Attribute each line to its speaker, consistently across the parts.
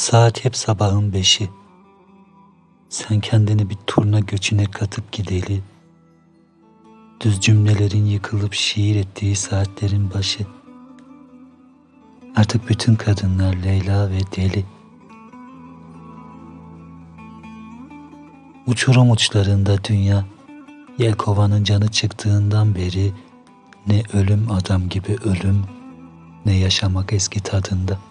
Speaker 1: Saat hep sabahın beşi. Sen kendini bir turna göçüne katıp gideli. Düz cümlelerin yıkılıp şiir ettiği saatlerin başı. Artık bütün kadınlar Leyla ve deli. Uçurum uçlarında dünya, Yelkova'nın canı çıktığından beri ne ölüm adam gibi ölüm, ne yaşamak eski tadında.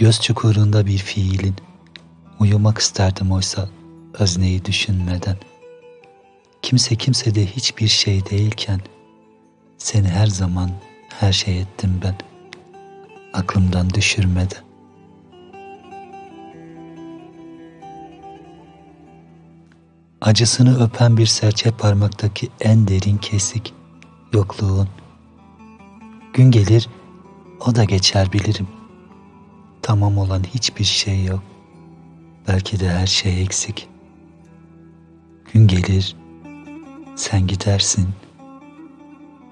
Speaker 1: Göz çukurunda bir fiilin, uyumak isterdim oysa özneyi düşünmeden. Kimse kimsede hiçbir şey değilken, seni her zaman her şey ettim ben, aklımdan düşürmeden. Acısını öpen bir serçe parmaktaki en derin kesik, yokluğun. Gün gelir, o da geçer bilirim. Tamam olan hiçbir şey yok. Belki de her şey eksik. Gün gelir, sen gidersin.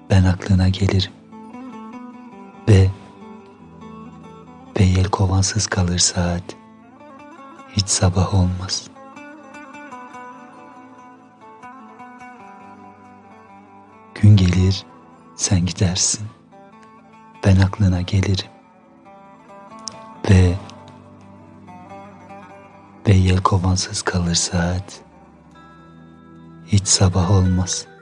Speaker 1: Ben aklına gelirim. Ve ve yelkovansız kalır saat. Hiç sabah olmaz.'' Gün gelir, sen gidersin. Ben aklına gelirim. Ve ve yelkovansız kalır saat. Hiç sabah olmaz.''